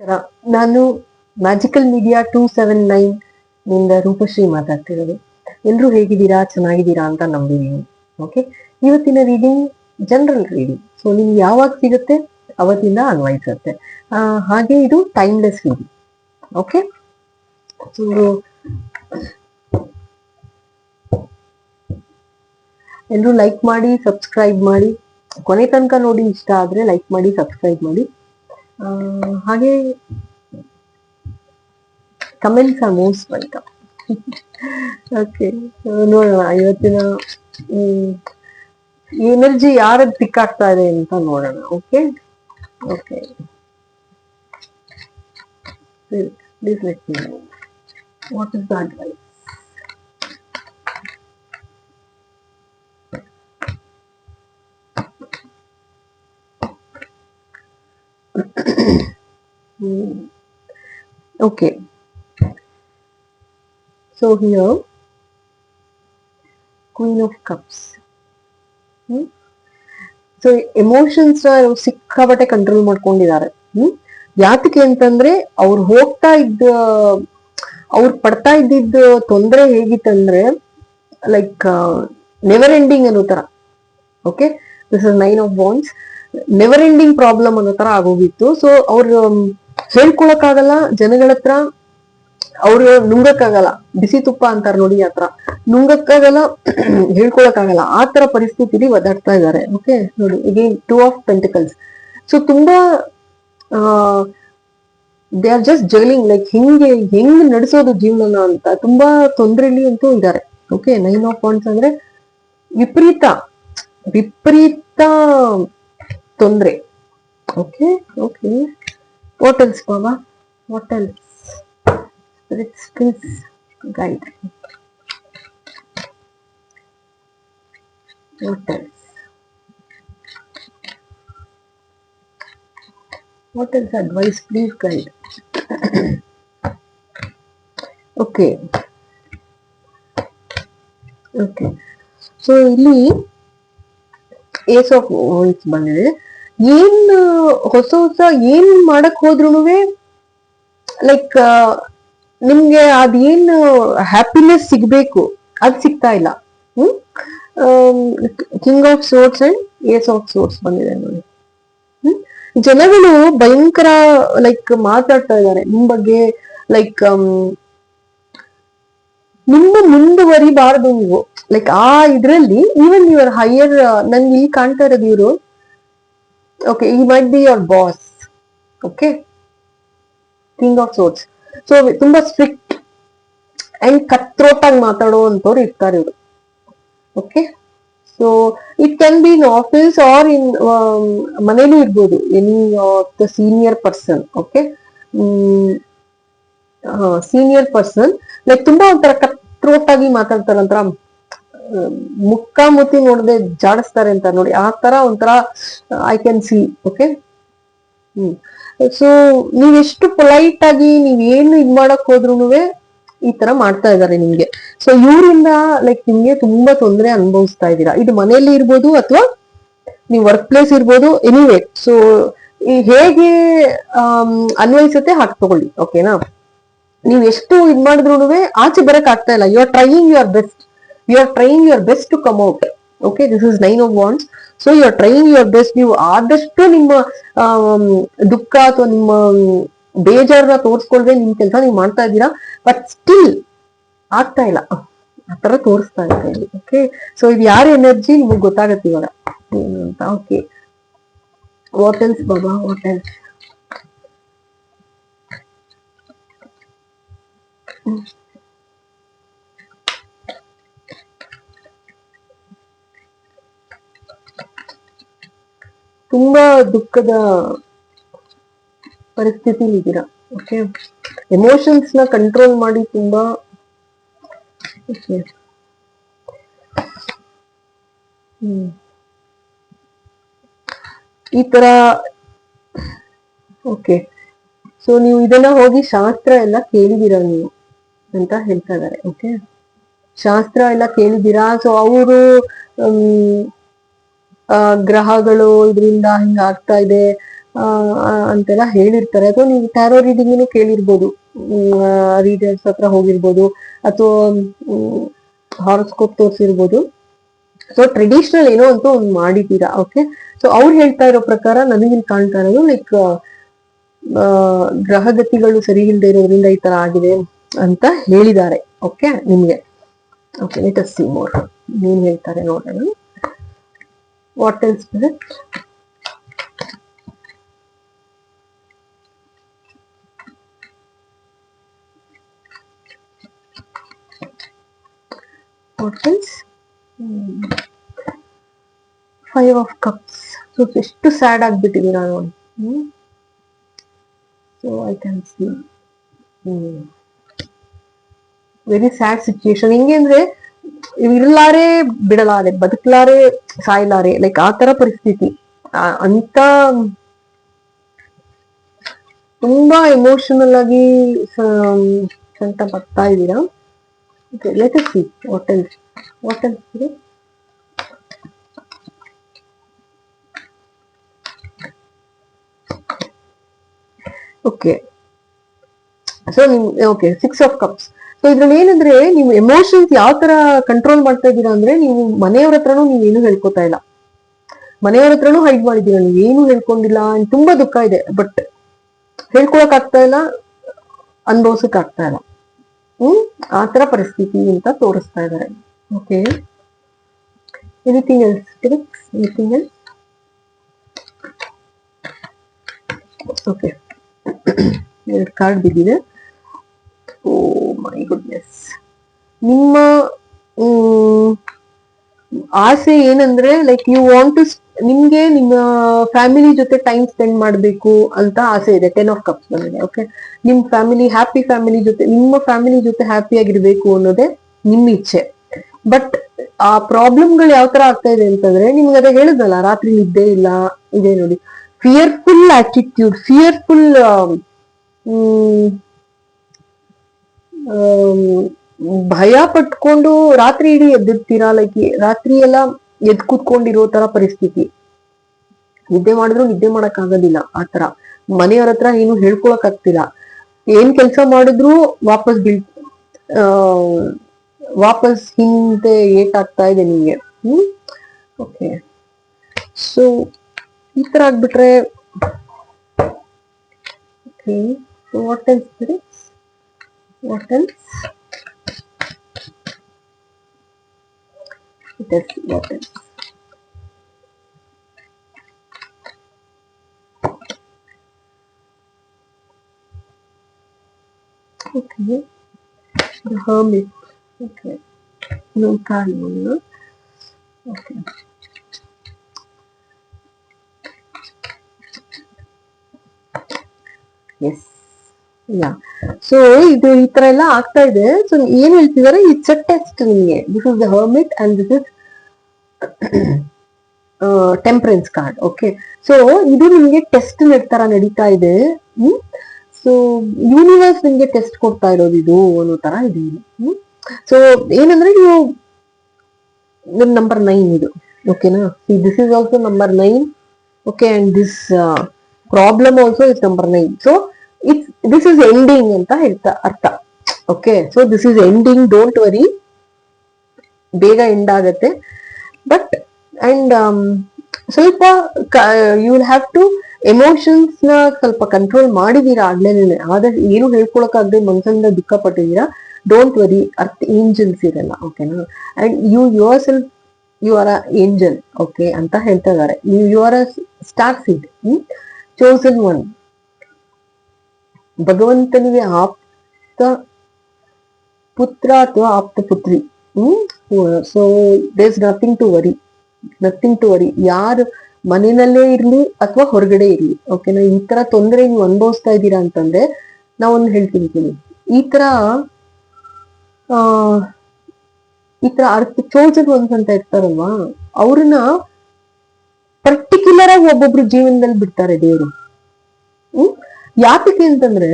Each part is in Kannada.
ನಮಸ್ಕಾರ ನಾನು ಮ್ಯಾಜಿಕಲ್ ಮೀಡಿಯಾ ಟೂ ಸೆವೆನ್ ನೈನ್ನಿಂದ ರೂಪಶ್ರೀ ಮಾತಾಡ್ತಿರೋದು. ಎಲ್ಲರೂ ಹೇಗಿದ್ದೀರಾ? ಚೆನ್ನಾಗಿದ್ದೀರಾ ಅಂತ ನಂಬಿದೀನಿ ಓಕೆ ಇವತ್ತಿನ ರೀಡಿಂಗ್ ಜನರಲ್ ರೀಡಿಂಗ್ ಸೊ ನಿಮ್ಗೆ ಯಾವಾಗ ಸಿಗುತ್ತೆ? ಅವತ್ತಿಂದ ಅನ್ವಯಿಸುತ್ತೆ. ಹಾಗೆ ಇದು ಟೈಮ್ಲೆಸ್ ರೀಡಿಂಗ್ ಓಕೆ ಸೊ ಎಲ್ಲರೂ ಲೈಕ್ ಮಾಡಿ ಸಬ್ಸ್ಕ್ರೈಬ್ ಮಾಡಿ. ಕೊನೆ ತನಕ ನೋಡಿ ಇಷ್ಟ ಆದ್ರೆ ಲೈಕ್ ಮಾಡಿ ಸಬ್ಸ್ಕ್ರೈಬ್ ಮಾಡಿ. ಹಾಗೆ comments are most welcome okay ನೋಡೋಣ, ಇವತ್ತಿನ ಎನರ್ಜಿ ಯಾರದ್ದು ಆಗ್ತಾ ಇದೆ ಅಂತ ನೋಡೋಣ okay okay please let me what is the advice Okay. So here, Queen of Cups. Hmm? So emotions ಸಿಕ್ಕಾಪಟ್ಟೆ ಕಂಟ್ರೋಲ್ ಮಾಡ್ಕೊಂಡಿದ್ದಾರೆ. ಹ್ಮ್? ಯಾತಕ್ಕೆ ಅಂತಂದ್ರೆ ಅವ್ರು ಹೋಗ್ತಾ ಇದ್ದ ಅವ್ರು ಪಡ್ತಾ ಇದ್ದಿದ್ದ ತೊಂದರೆ ಹೇಗಿತ್ತಂದ್ರೆ ಲೈಕ್ ನೆವರ್ ಎಂಡಿಂಗ್ ಅನ್ನೋ ತರ okay this is nine of ಬಾನ್ಸ್ never ending problem ಅನ್ನೋ ತರ ಆಗೋಗಿತ್ತು. ಸೊ ಅವ್ರು ಹೇಳ್ಕೊಳಕ್ಕಾಗಲ್ಲ ಜನಗಳ ಹತ್ರ ಅವ್ರು ನುಂಗಕ್ಕಾಗಲ್ಲ. ಬಿಸಿ ತುಪ್ಪ ಅಂತಾರ ನೋಡಿ ಆತರ ನುಂಗಕ್ಕಾಗಲ್ಲ, ಹೇಳ್ಕೊಳಕ್ಕಾಗಲ್ಲ. ಆ ತರ ಪರಿಸ್ಥಿತಿಲಿ ಒದಾಡ್ತಾ ಇದ್ದಾರೆ ಓಕೆ ನೋಡಿ again two of pentacles so ತುಂಬಾ they are just juggling like ಹಿಂಗೆ, ಹೆಂಗ್ ನಡೆಸೋದು ಜೀವನನ ಅಂತ ತುಂಬಾ ತೊಂದರೆಲಿ ಅಂತೂ ಇದ್ದಾರೆ ಓಕೆ ನೈನ್ ಆಫ್ ಪಾಯಿಂಟ್ಸ್ ಅಂದ್ರೆ ವಿಪರೀತ ವಿಪರೀತ ತೊಂದರೆ. Okay okay else spirits hotels guide what else what else advice please guide okay okay so ಇಲ್ಲಿ ಏಸ್ ಆಫ್ ವಾಯ್ಸ್ ಬಂದಿದೆ. ಏನ್ ಹೊಸ ಹೊಸ ಏನ್ ಮಾಡಕ್ ಹೋದ್ರು ಲೈಕ್ ನಿಮ್ಗೆ ಅದೇನ್ ಹ್ಯಾಪಿನೆಸ್ ಸಿಗ್ಬೇಕು, ಅದ್ ಸಿಗ್ತಾ ಇಲ್ಲ. ಹ್ಮ್? King of swords and ace of swords ಬಂದಿದೆ ನೋಡಿ. ಜನಗಳು ಭಯಂಕರ ಲೈಕ್ ಮಾತಾಡ್ತಾ ಇದ್ದಾರೆ. ನಿಮ್ ಬಗ್ಗೆ ಲೈಕ್ ನಿಮ್ಮ ಮುಂದುವರಿಬಾರದು ನೀವು. ಲೈಕ್ ಆ ಇದ್ರಲ್ಲಿ ಈವನ್ ಯುವರ್ ಹೈಯರ್ ನನ್ಗೆ ಇಲ್ಲಿ ಕಾಣ್ತಾ ಇರೋದು ಇವರು ಓಕೆ ಈ might be your boss okay King of swords so ತುಂಬಾ ಸ್ಟ್ರಿಕ್ಟ್ ಅಂಡ್ ಕತ್ರೋಟ್ ಆಗಿ ಮಾತಾಡುವಂತವ್ರು ಇರ್ತಾರೆ ಇವರು. Okay so it can be in office or in ಮನೇಲೂ ಇರ್ಬೋದು. Any of the senior person okay senior person like ತುಂಬಾ ಒಂಥರ ಕತ್ರೋಟ್ ಆಗಿ ಒಂಥರ ನೋಡದೆ ಜಾಡಿಸ್ತಾರೆ ಅಂತ ನೋಡಿ, ಆ ತರ ಒಂಥರ I can see okay hmm. So ನೀವೆಷ್ಟು ಪೊಲೈಟ್ ಆಗಿ ನೀವೇನು ಇದ್ ಮಾಡಕ್ ಹೋದ್ರು ಈ ತರ ಮಾಡ್ತಾ ಇದಾರೆ ನಿಮ್ಗೆ. ಸೊ ಇವರಿಂದ ಲೈಕ್ ನಿಮ್ಗೆ ತುಂಬಾ ತೊಂದರೆ ಅನುಭವಿಸ್ತಾ ಇದ್ದೀರಾ. ಇದು ಮನೆಯಲ್ಲಿ ಇರ್ಬೋದು ಅಥವಾ ನೀವು ವರ್ಕ್ ಪ್ಲೇಸ್ ಇರ್ಬೋದು ಎನಿವೇ ಸೊ ಹೇಗೆ ಅನ್ವಯಿಸುತ್ತೆ ಹಾಕ್ ತಗೊಳ್ಳಿ ಓಕೆನಾ ನೀವು ಎಷ್ಟು ಇದ್ ಮಾಡಿದ್ರು ಆಚೆ ಬರಕ್ ಆಗ್ತಾ ಇಲ್ಲ. You are trying your best you are trying your best to come out okay this is nine of wands so you are trying your best ನೀವು ಆದಷ್ಟು ನಿಮ್ಮ ದುಃಖ ಅಥವಾ ನಿಮ್ಮ ಬೇಜಾರನ್ನ ತೋರಿಸ್ಕೊಳ್ದೆ ನಿಮ್ ಕೆಲಸ ನೀವು ಮಾಡ್ತಾ ಇದ್ದೀರಾ. ಬಟ್ ಸ್ಟಿಲ್ ಆಗ್ತಾ ಇಲ್ಲ. ಆ ತರ ತೋರಿಸ್ತಾ ಇದೆ ಓಕೆ ಸೊ ಇದು ಯಾರ ಎನರ್ಜಿ ನಿಮಗೆ ಗೊತ್ತಾಗತ್ತೆ ಇವಾಗ? ಅಂತ ಓಕೆ ವಾಟ್ ಎಲ್ಸ್ ಬಾಬಾ ವಾಟ್ ಎಲ್ಸ್ ತುಂಬಾ ದುಃಖದ ಪರಿಸ್ಥಿತಿಲಿ ಇದ್ದೀರಾ ಓಕೆ ಎಮೋಷನ್ಸ್ನ ಕಂಟ್ರೋಲ್ ಮಾಡಿ ತುಂಬಾ ಓಕೆ ಈ ತರ ಓಕೆ ಸೊ ನೀವು ಇದನ್ನ ಹೋಗಿ ಶಾಸ್ತ್ರ ಎಲ್ಲ ಕೇಳಿದೀರ ನೀವು ಅಂತ ಹೇಳ್ತಾ ಇದ್ದಾರೆ ಓಕೆ ಶಾಸ್ತ್ರ ಎಲ್ಲ ಕೇಳಿದೀರಾ ಸೊ ಅವರು ಆ, ಗ್ರಹಗಳು ಇದರಿಂದ ಹಿಂಗ ಆಗ್ತಾ ಇದೆ ಅಂತೆಲ್ಲ ಹೇಳಿರ್ತಾರೆ. ಅಥವಾ ನೀವು ಟ್ಯಾರೋ ರೀಡಿಂಗ್ ಕೇಳಿರ್ಬೋದು. ರೀಡರ್ಸ್ ಹತ್ರ ಹೋಗಿರ್ಬೋದು. ಅಥವಾ ಹಾರೋಸ್ಕೋಪ್ ತೋರಿಸಿರ್ಬೋದು. ಸೊ ಟ್ರೆಡಿಷನಲ್ ಏನೋ ಅಂತ ಒಂದು ಮಾಡಿದ್ದೀರಾ? ಓಕೆ ಸೊ ಅವ್ರು ಹೇಳ್ತಾ ಇರೋ ಪ್ರಕಾರ ನನಗಿಲ್ಲಿ ಕಾಣ್ತಾ ಇರೋದು ಲೈಕ್ ಗ್ರಹಗತಿಗಳು ಸರಿ ಇಲ್ಲದೆ ಇರೋದ್ರಿಂದ ಈ ತರ ಆಗಿದೆ ಅಂತ ಹೇಳಿದ್ದಾರೆ. ಓಕೆ ನಿಮ್ಗೆ. Okay let us see more ಏನ್ ಹೇಳ್ತಾರೆ ನೋಡೋಣ. What else spirit what else five of cups so ಎಷ್ಟು ಸ್ಯಾಡ್ ಆಗ್ಬಿಟ್ಟಿದ್ದೀರಾ ನೋಡಿ ಹ್ಮ್ so I can see very sad situation ಹೆಂಗೆ ಅಂದ್ರೆ ಇರ್ಲಾರೆ ಬಿಡಲಾರೆ ಬದುಕಲಾರೆ ಸಾಯ್ಲಾರೆ ಲೈಕ್ ಆ ತರ ಪರಿಸ್ಥಿತಿ ಆ, ಅಂತ ತುಂಬಾ ಎಮೋಷನಲ್ ಆಗಿ ಸ- ಸಂಕಟ ಪಡ್ತಾ ಇದ್ದೀರಾ let see what else what else okay so ನಿಮ್ okay six of cups so ಇದ್ರಲ್ಲಿ ಏನಂದ್ರೆ ನೀವು ಎಮೋಷನ್ಸ್ ಯಾವ ತರ ಕಂಟ್ರೋಲ್ ಮಾಡ್ತಾ ಇದ್ದೀರಾ ಅಂದ್ರೆ ನೀವು ಮನೆಯವ್ರ ಹತ್ರನೂ ಏನು ಹೇಳ್ಕೊತಾ ಇಲ್ಲ. ಮನೆಯವ್ರ ಹತ್ರನೂ ಹೈಡ್ ಮಾಡಿದ್ದೀರಾ, ನೀವು ಏನು ಹೇಳ್ಕೊಂಡಿಲ್ಲ ತುಂಬಾ ದುಃಖ ಇದೆ. ಬಟ್ ಹೇಳ್ಕೊಳಕ್ ಆಗ್ತಾ ಇಲ್ಲ, ಅನ್ಭವಿಸಕ್ ಆಗ್ತಾ ಇಲ್ಲ. ಹ್ಮ್? ಆ ತರ ಪರಿಸ್ಥಿತಿ ಅಂತ ತೋರಿಸ್ತಾ ಇದ್ದಾರೆ. Okay anything else anything else okay ಎರಡು ಕಾರ್ಡ್ ಬಿದ್ದಿದೆ. ಓ ಮೈ ಗುಡ್ನೆಸ್ ನಿಮ್ಮ ಆಸೆ ಏನಂದ್ರೆ ಲೈಕ್ ಯು ವಾಂಟ್ ಟು ನಿಮ್ಗೆ ನಿಮ್ಮ ಫ್ಯಾಮಿಲಿ ಜೊತೆ ಟೈಮ್ ಸ್ಪೆಂಡ್ ಮಾಡಬೇಕು ಅಂತ ಆಸೆ ಇದೆ. ಟೆನ್ ಆಫ್ ಕಪ್ಸ್ ಬಂದಿದೆ ಓಕೆ ನಿಮ್ ಫ್ಯಾಮಿಲಿ ಹ್ಯಾಪಿ ಫ್ಯಾಮಿಲಿ ಜೊತೆ, ನಿಮ್ಮ ಫ್ಯಾಮಿಲಿ ಜೊತೆ ಹ್ಯಾಪಿ ಆಗಿರ್ಬೇಕು ಅನ್ನೋದೇ ನಿಮ್ಮ ಇಚ್ಛೆ. ಬಟ್ ಆ ಪ್ರಾಬ್ಲಮ್ಗಳು ಯಾವ ತರ ಆಗ್ತಾ ಇದೆ ಅಂತಂದ್ರೆ, ನಿಮ್ಗೆ ಅದೇ ಹೇಳಿದ್ನಲ್ಲ ರಾತ್ರಿ ನಿದ್ದೆ ಇಲ್ಲ, ಇದೆ ನೋಡಿ. ಫಿಯರ್ಫುಲ್ ಆಟಿಟ್ಯೂಡ್ ಫಿಯರ್ಫುಲ್ ಭಯ ಪಟ್ಕೊಂಡು ರಾತ್ರಿ ಇಡೀ ಎದ್ದಿರ್ತೀರಾ? ಲೈಕ್ ರಾತ್ರಿ ಎಲ್ಲ ಎದ್ ಕೂತ್ಕೊಂಡಿರೋ ತರ ಪರಿಸ್ಥಿತಿ. ನಿದ್ದೆ ಮಾಡಿದ್ರು ನಿದ್ದೆ ಮಾಡಕ್ ಆಗೋದಿಲ್ಲ ಆತರ ಮನೆಯವ್ರ ಹತ್ರ ಏನು ಹೇಳ್ಕೊಳಕ್ ಆಗ್ತಿಲ್ಲ. ಏನ್ ಕೆಲಸ ಮಾಡಿದ್ರು ವಾಪಸ್ ಆ, ವಾಪಸ್ ಹಿಂದೆ ಏಟಾಗ್ತಾ ಇದೆ ನಿಮ್ಗೆ. ಹ್ಮ್? ಓಕೆ ಸೊ ಈ ತರ ಆಗ್ಬಿಟ್ರೆ okay what else Weapons. else? Weapons. okay. The hermit okay. No non carnivore okay. Yes. Yeah so ಇದು ಈ ತರ ಎಲ್ಲ ಆಗ್ತಾ ಇದೆ. ಸೊ ಏನ್ ಹೇಳ್ತಿದಾರೆ ಇಟ್ಸ್ ಅ ಟೆಸ್ಟ್ ನಿಮ್ಗೆ. This is the hermit and this is temperance card okay so ಇದು ನಿಮ್ಗೆ ಟೆಸ್ಟ್ ತರ ನಡೀತಾ ಇದೆ. ಸೊ ಯೂನಿವರ್ಸ್ ನಿಮ್ಗೆ ಟೆಸ್ಟ್ ಕೊಡ್ತಾ ಇರೋದು ಇದು ಅನ್ನೋ ತರ ಇದೆ ಸೊ ಏನಂದ್ರೆ ನೀವು ನಂಬರ್ ನೈನ್ ಇದು. ಓಕೆನಾ this is also number nine okay and this problem also is number nine so this is ending ಅಂತ ಹೇಳ್ತಾ ಅರ್ಥ. Okay so this is ending don't worry ಬೇಗ ಎಂಡ್ ಆಗತ್ತೆ. ಬಟ್ ಅಂಡ್ ಸ್ವಲ್ಪ ಯು ವಿಲ್ ಹ್ಯಾವ್ ಟು ಎಮೋಷನ್ಸ್ನ ಸ್ವಲ್ಪ ಕಂಟ್ರೋಲ್ ಮಾಡಿದೀರಾ ಆಗ್ಲೇನೆ. ಆದ್ರೆ ಏನು ಹೇಳ್ಕೊಳಕಾಗದೆ ಮನ್ಸಂದ ದುಃಖ ಪಟ್ಟಿದೀರಾ ಡೋಂಟ್ ವರಿ ಅರ್ಥ ಏಂಜಲ್ಸ್ ಇರಲ್ಲ ಓಕೆನಾ and you yourself you are a angel okay ಅಂತ ಹೇಳ್ತಾ ಇದ್ದಾರೆ you you are a star seed chosen one ಭಗವಂತನಿಗೆ ಆಪ್ತ ಪುತ್ರ ಅಥವಾ ಆಪ್ತ ಪುತ್ರಿ, ಹ್ಮ್? So does nothing to worry nothing to worry ಯಾರು ಮನೆಯಲ್ಲೇ ಇರ್ಲಿ ಅಥವಾ ಹೊರಗಡೆ ಇರ್ಲಿ ಓಕೆನಾ ಈ ತರ ತೊಂದರೆ ನೀವು ಅನುಭವಿಸ್ತಾ ಇದ್ದೀರಾ ಅಂತಂದ್ರೆ ನಾವೊಂದು ಹೇಳ್ತೀನಿ ಈ ತರ, ಆ, ಈ ತರ ಅರ್ಥ ಚೋಜನ್ ಒನ್ಸ್ ಅಂತ ಇರ್ತಾರಲ್ವಾ, ಅವ್ರನ್ನ ಪರ್ಟಿಕ್ಯುಲರ್ ಆಗಿ ಒಬ್ಬೊಬ್ರು ಜೀವನದಲ್ಲಿ ಬಿಡ್ತಾರೆ ದೇವರು, ಹ್ಮ್? ಯಾತಕ್ಕೆ ಅಂತಂದ್ರೆ,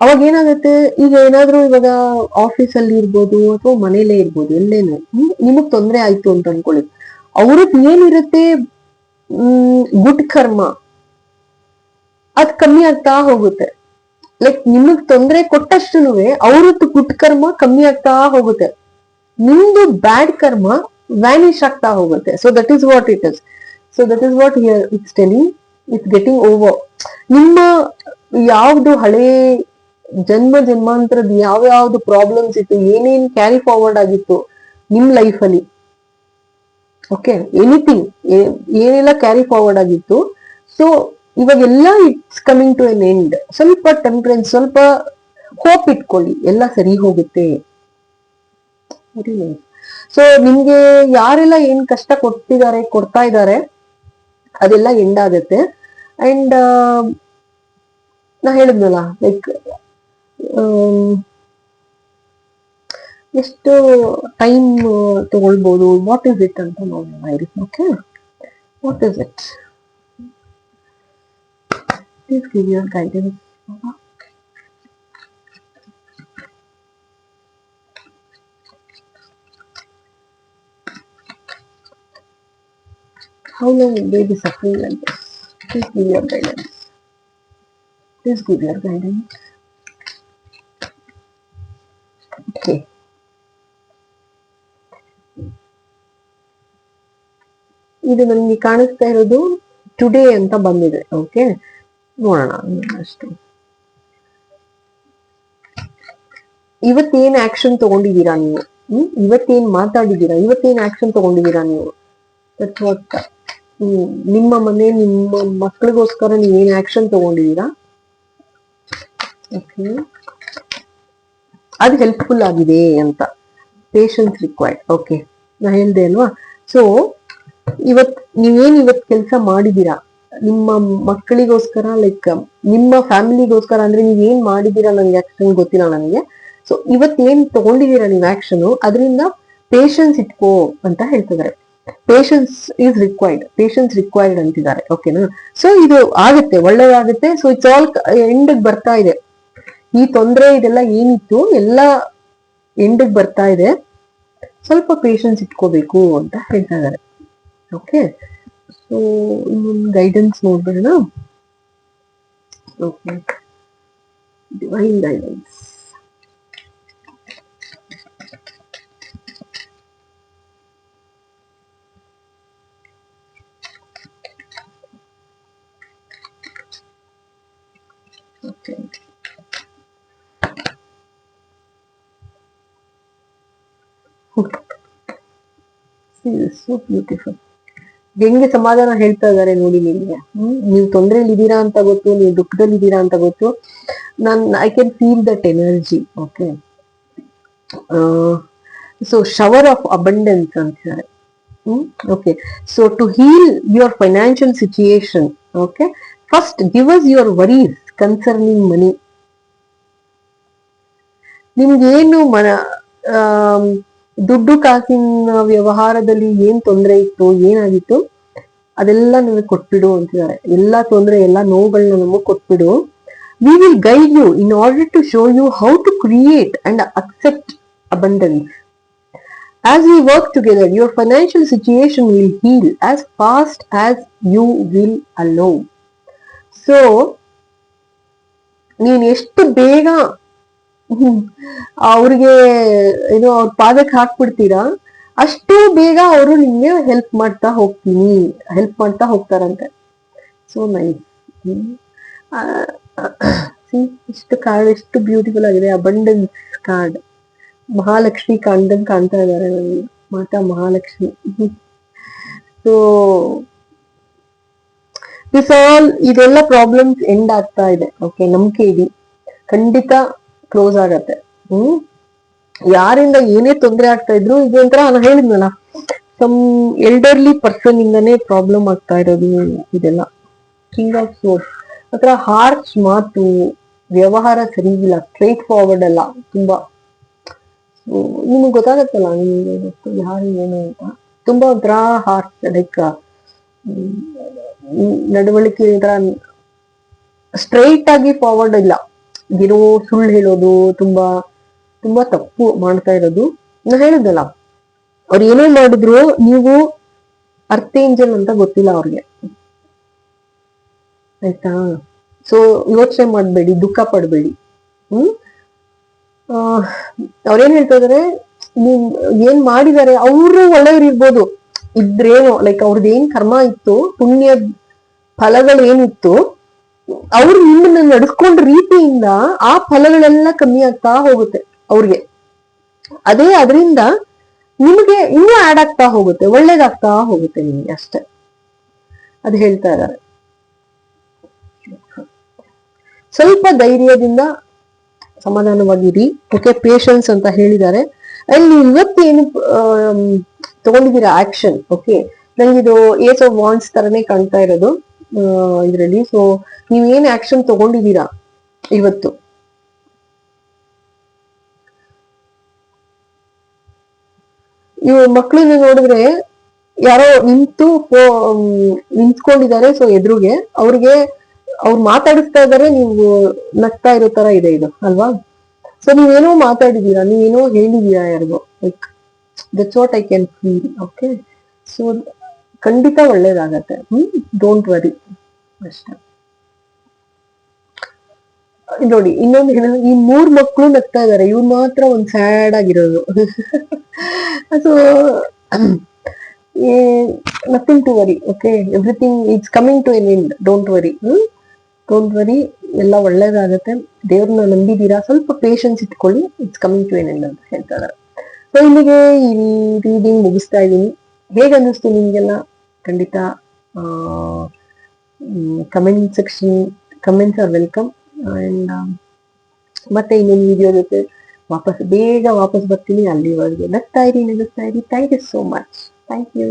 ಅವಾಗ ಏನಾಗುತ್ತೆ? ಈಗ ಏನಾದ್ರೂ ಇವಾಗ ಆಫೀಸ್ ಅಲ್ಲಿ ಇರ್ಬೋದು ಅಥವಾ ಮನೇಲೆ ಇರ್ಬೋದು, ಎಲ್ಲೇನು, ಹ್ಮ್, ನಿಮಗ್ ತೊಂದ್ರೆ ಆಯ್ತು ಅಂತ ಅನ್ಕೊಳ್ಳಿ. ಅವ್ರದ್ ಏನಿರುತ್ತೆ? ಗುಡ್ ಕರ್ಮ. ಅದ್ ಕಮ್ಮಿ ಆಗ್ತಾ ಹೋಗುತ್ತೆ. ಲೈಕ್ ನಿಮಗ್ ತೊಂದರೆ ಕೊಟ್ಟಷ್ಟು ಅವ್ರದ್ದು ಗುಡ್ ಕರ್ಮ ಕಮ್ಮಿ ಆಗ್ತಾ ಹೋಗುತ್ತೆ. ನಿಮ್ದು ಬ್ಯಾಡ್ ಕರ್ಮ ವ್ಯಾನಿಶ್ ಆಗ್ತಾ ಹೋಗುತ್ತೆ. So that is what it is so that is what here it's telling it's getting over ನಿಮ್ಮ ಯಾವ್ದು ಹಳೇ ಜನ್ಮ ಜನ್ಮಾಂತರದ ಯಾವ ಯಾವ್ದು ಪ್ರಾಬ್ಲಮ್ಸ್ ಇತ್ತು, ಏನೇನ್ ಕ್ಯಾರಿ ಫಾರ್ವರ್ಡ್ ಆಗಿತ್ತು ನಿಮ್ ಲೈಫ್ ಅಲ್ಲಿ? ಓಕೆ ಎನಿಥಿಂಗ್ ಏನೆಲ್ಲ ಕ್ಯಾರಿ ಫಾರ್ವರ್ಡ್ ಆಗಿತ್ತು? ಸೊ ಇವಾಗೆಲ್ಲ it's coming to an end ಸ್ವಲ್ಪ ಟೆಂಪರೆನ್ಸ್ ಸ್ವಲ್ಪ ಹೋಪ್ ಇಟ್ಕೊಳ್ಳಿ, ಎಲ್ಲ ಸರಿ ಹೋಗುತ್ತೆ. ಸೊ ನಿಮ್ಗೆ ಯಾರೆಲ್ಲ ಏನ್ ಕಷ್ಟ ಕೊಟ್ಟಿದ್ದಾರೆ, ಕೊಡ್ತಾ ಇದ್ದಾರೆ ಅದೆಲ್ಲ ಎಂಡ್ ಆಗುತ್ತೆ ಅಂಡ್ ನಾ ಹೇಳಿದ್ನಲ್ಲ ಲೈಕ್ ಎಷ್ಟು ಟೈಮ್ ತಗೊಳ್ಬೋದು ವಾಟ್ ಇಸ್ ಇಟ್ ಅಂತ ನೋಡೋಣ ಇರಿ okay what is it please give your guidance How long will they be suffering like this? Please give your guidance. Please give your guidance. Okay. ಇದು ನನಗೆ ಕಾಣಿಸ್ತಾ ಇರೋದು ಟುಡೇ ಅಂತ ಬಂದಿದೆ ಓಕೆ ನೋಡೋಣ ಅಷ್ಟು ಇವತ್ತೇನ್ ಆಕ್ಷನ್ ತಗೊಂಡಿದ್ದೀರಾ ನೀವು ಹ್ಮ್ ಇವತ್ತೇನ್ ಮಾತಾಡಿದ್ದೀರಾ ಇವತ್ತೇನ್ ಆಕ್ಷನ್ ತಗೊಂಡಿದ್ದೀರಾ ನೀವು ದಟ್ಸ್ ವಾಟ್ ನಿಮ್ಮ ಮನೆ, ನಿಮ್ಮ ಮಕ್ಕಳಿಗೋಸ್ಕರ ಏನ್ ಆಕ್ಷನ್ ತಗೊಂಡಿದ್ದೀರಾ? ಓಕೆ ಅದು ಹೆಲ್ಪ್ಫುಲ್ ಆಗಿದೆ ಅಂತ. ಪೇಶನ್ಸ್ ರಿಕ್ವೈರ್ಡ್ ಓಕೆ ನಾ ಹೇಳ್ದೆ ಅಲ್ವಾ? ಸೊ ಇವತ್ ನೀವೇನ್ ಇವತ್ ಕೆಲಸ ಮಾಡಿದೀರಾ ನಿಮ್ಮ ಮಕ್ಕಳಿಗೋಸ್ಕರ ಲೈಕ್ ನಿಮ್ಮ ಫ್ಯಾಮಿಲಿಗೋಸ್ಕರ ಅಂದ್ರೆ ನೀವ್ ಏನ್ ಮಾಡಿದೀರಾ ನನಗೆ ಆಕ್ಷನ್ ಗೊತ್ತಿಲ್ಲ ನನಗೆ. ಸೊ ಇವತ್ ಏನ್ ತಗೊಂಡಿದೀರ ನೀವು ಆಕ್ಷನ್ ಅದರಿಂದ ಪೇಶನ್ಸ್ ಇಟ್ಕೋ ಅಂತ ಹೇಳ್ತಿದ್ದಾರೆ. Patience is required patience required ಅಂತಿದ್ದಾರೆ. ಓಕೆನಾ ಸೊ ಇದು ಆಗುತ್ತೆ, ಒಳ್ಳೇದಾಗುತ್ತೆ. ಸೊ ಇಟ್ಸ್ ಆಲ್ ಎಂಡ್ ಬರ್ತಾ ಇದೆ. ಈ ತೊಂದರೆ ಇದೆಲ್ಲ ಏನಿತ್ತು? ಎಲ್ಲ ಎಂಡ್ ಬರ್ತಾ ಇದೆ. ಸ್ವಲ್ಪ ಪೇಷನ್ಸ್ ಇಟ್ಕೋಬೇಕು ಅಂತ ಹೇಳ್ತಾ ಇದ್ದಾರೆ. ಓಕೆ ಸೊ ಇನ್ನೊಂದು guidance ನೋಡ್ಬೇಡ okay divine guidance Okay. So beautiful ಹೆಂಗೆ ಸಮಾಧಾನ ಹೇಳ್ತಾ ಇದಾರೆ ನೋಡಿ ನಿಮ್ಗೆ ಹ್ಮ್, ನೀವು ತೊಂದ್ರೆಯಲ್ಲಿ ಇದ್ದೀರಾ ಅಂತ ಗೊತ್ತು, ನೀವು ದುಃಖದಲ್ಲಿ ಇದ್ದೀರಾ ಅಂತ ಗೊತ್ತು. ನಾನ್ I can feel that energy okay so shower of abundance ಅಂತಿದ್ದಾರೆ ಹ್ಮ್ okay so to heal your financial situation okay first give us your worries concerning money ನಿಮ್ಗೇನು ಮನ ದುಡ್ಡು ಕಾಸಿನ ವ್ಯವಹಾರದಲ್ಲಿ ಏನ್ ತೊಂದರೆ ಇತ್ತು, ಏನಾಗಿತ್ತು? ಅದೆಲ್ಲ ನಮಗೆ ಕೊಟ್ಬಿಡು ಅಂತಿದ್ದಾರೆ. ಎಲ್ಲಾ ತೊಂದರೆ, ಎಲ್ಲ ನೋವುಗಳನ್ನ ನಮಗೆ ಕೊಟ್ಬಿಡು. We will guide you in order to show you how to create and accept abundance as we work together your financial situation will heal as fast as you will allow so ನೀನ್ ಎಷ್ಟು ಬೇಗ ಅವ್ರಿಗೆ, ಏನು ಅವ್ರ ಪಾದಕ್ಕೆ ಹಾಕ್ಬಿಡ್ತೀರಾ? ಅಷ್ಟು ಬೇಗ ಅವರು ನಿಮ್ಗೆ ಹೆಲ್ಪ್ ಮಾಡ್ತಾ ಹೋಗ್ತೀನಿ ಹೆಲ್ಪ್ ಮಾಡ್ತಾ ಹೋಗ್ತಾರಂತೆ. ಸೊ ನೈಸ್ ಇಷ್ಟು ಕಾರ್ಡ್ ಎಷ್ಟು ಬ್ಯೂಟಿಫುಲ್ ಆಗಿದೆ. ಅಬಂಡೆನ್ಸ್ ಕಾರ್ಡ್ ಮಹಾಲಕ್ಷ್ಮಿ ಕಾಂಡನ್ ಕಾಣ್ತಾ ನನಗೆ. Mata Mahalakshmi. So this all ಇದೆಲ್ಲ ಪ್ರಾಬ್ಲಮ್ಸ್ ಎಂಡ್ ಆಗ್ತಾ ಇದೆ. ಓಕೆ ನಂಬಿಕೆ ಇಡಿ ಖಂಡಿತ ಕ್ಲೋಸ್ ಆಗತ್ತೆ. ಹ್ಮ್? ಯಾರಿಂದ ಏನೇ ತೊಂದರೆ ಆಗ್ತಾ ಇದ್ರು ಇದು ಒಂಥರ ನಾನು ಹೇಳಿದ್ನಲ್ಲ ಸಮ್ ಎಲ್ಡರ್ಲಿ ಪರ್ಸನ್ ಇಂದನೇ ಪ್ರಾಬ್ಲಮ್ ಆಗ್ತಾ ಇರೋದು ಇದೆಲ್ಲ. ಕಿಂಗ್ ಆಫ್ ಸೋರ್ಸ್ ಆತರ ಹಾರ್ಶ್ ಮಾತು, ವ್ಯವಹಾರ ಸರಿ ಇಲ್ಲ ಸ್ಟ್ರೈಟ್ ಫಾರ್ವರ್ಡ್ ಅಲ್ಲ, ತುಂಬಾ. ನಿಮಗೆ ಗೊತ್ತಾಗತ್ತಲ್ಲ, ನಿಮಗೆ ಯಾರು ಏನು ಅಂತ. ತುಂಬಾ ಒಂಥರ ಹಾರ್ಶ್ ಲೈಕ್ ನಡವಳಿಕೆ ಇದ್ರ ಸ್ಟ್ರೈಟ್ ಆಗಿ ಫಾರ್ವರ್ಡ್ ಇಲ್ಲ. ಏನೋ ಸುಳ್ಳು ಹೇಳೋದು ತುಂಬಾ ತುಂಬಾ ತಪ್ಪು ಮಾಡ್ತಾ ಇರೋದು. ನಾ ಹೇಳಿದ್ದಲ್ಲ ಅವ್ರು ಏನೇ ಮಾಡಿದ್ರು ನೀವು ಅರ್ಥೇಂಜಲ್ ಅಂತ ಗೊತ್ತಿಲ್ಲ ಅವ್ರಿಗೆ. ಆಯ್ತಾ? ಸೊ ಯೋಚನೆ ಮಾಡಬೇಡಿ, ದುಃಖ ಪಡಬೇಡಿ. ಹ್ಮ್? ಅವ್ರೇನ್ ಹೇಳ್ತಾ ಇದಾರೆ, ನೀವ್ ಏನ್ ಮಾಡಿದಾರೆ, ಅವರು ಒಳ್ಳೆಯವ್ರು ಇರ್ಬೋದು. ಇದ್ರೇನು ಲೈಕ್ ಅವ್ರದ್ದು ಏನ್ ಕರ್ಮ ಇತ್ತು, ಪುಣ್ಯ ಫಲಗಳು ಏನಿತ್ತು, ಅವ್ರು ನಿಮ್ಮನ್ನ ನಡ್ಕೊಂಡ ರೀತಿಯಿಂದ ಆ ಫಲಗಳೆಲ್ಲ ಕಮ್ಮಿ ಆಗ್ತಾ ಹೋಗುತ್ತೆ ಅವ್ರಿಗೆ. ಅದೇ ಅದರಿಂದ ನಿಮಗೆ ಇನ್ನೂ ಆಡ್ ಆಗ್ತಾ ಹೋಗುತ್ತೆ, ಒಳ್ಳೇದಾಗ್ತಾ ಹೋಗುತ್ತೆ ನಿಮ್ಗೆ ಅಷ್ಟೇ. ಅದು ಹೇಳ್ತಾ ಇದ್ದಾರೆ ಸ್ವಲ್ಪ ಧೈರ್ಯದಿಂದ ಸಮಾಧಾನವಾಗಿರಿ. ಓಕೆ ಪೇಶನ್ಸ್ ಅಂತ ಹೇಳಿದ್ದಾರೆ. ಅಲ್ಲಿ ಇವತ್ತೇನು ತಗೊಂಡಿದ್ದೀರಾ ಆಕ್ಷನ್? ಓಕೆ ನಂಗಿದು ಏಸ್ ಆಫ್ ವಾಂಡ್ಸ್ ತರನೇ ಕಾಣ್ತಾ ಇರೋದು ಇದರಲ್ಲಿ. ಸೊ ನೀವೇನ್ ಆಕ್ಷನ್ ತಗೊಂಡಿದ್ದೀರಾ ಇವತ್ತು? ಇವ್ ಮಕ್ಳನ್ನ ನೋಡಿದ್ರೆ ಯಾರೋ ನಿಂತು ನಿಂತ್ಕೊಂಡಿದ್ದಾರೆ ಸೊ ಎದುರುಗೆ. ಅವ್ರಿಗೆ, ಅವ್ರು ಮಾತಾಡಿಸ್ತಾ ಇದಾರೆ ನೀವು ನಗ್ತಾ ಇರೋ ತರ ಇದೆ ಇದು, ಅಲ್ವಾ? ಸೊ ನೀವೇನೋ ಮಾತಾಡಿದೀರಾ ನೀವೇನೋ ಹೇಳಿದೀರಾ ಯಾರಿಗೋ like that's what I can feel okay so ಖಂಡಿತ ಒಳ್ಳೇದಾಗತ್ತೆ. ಹ್ಮ್ ಡೋಂಟ್ ವರಿ ಅಷ್ಟೇ. ನೋಡಿ, ಇನ್ನೊಂದು ಹೇಳ ಈ ಮೂರ್ ಮಕ್ಕಳು ನಗ್ತಾ ಇದಾರೆ ಇವ್ರು ಮಾತ್ರ ಒಂದ್ ಸ್ಯಾಡ್ ಆಗಿರೋದು. So nothing to worry okay everything it's coming to an end don't worry don't worry ಎಲ್ಲ ಒಳ್ಳೇದಾಗತ್ತೆ. ದೇವ್ರನ್ನ ನಂಬಿದೀರಾ ಸ್ವಲ್ಪ ಪೇಶನ್ಸ್ ಇಟ್ಕೊಳ್ಳಿ. It's coming to an end ಅಂತ ಹೇಳ್ತಾ ಇದಾರೆ ಸೊ ಇಲ್ಲಿಗೆ ಈ ರೀಡಿಂಗ್ ಮುಗಿಸ್ತಾ ಇದ್ದೀನಿ. ಹೇಗೆ ಅನ್ನಿಸ್ತು ನಿಮಗೆಲ್ಲ? ಖಂಡಿತ comment section comments are welcome and ಮತ್ತೆ ಇನ್ನೊಂದು ವಿಡಿಯೋ ಜೊತೆ ವಾಪಸ್, ಬೇಗ ವಾಪಸ್ ಬರ್ತೀನಿ. ಅಲ್ಲಿವರೆಗೆ ನಗ್ತಾ ಇರಿ ನಗಿಸ್ತಾ ಇರಿ. Thank you so much thank you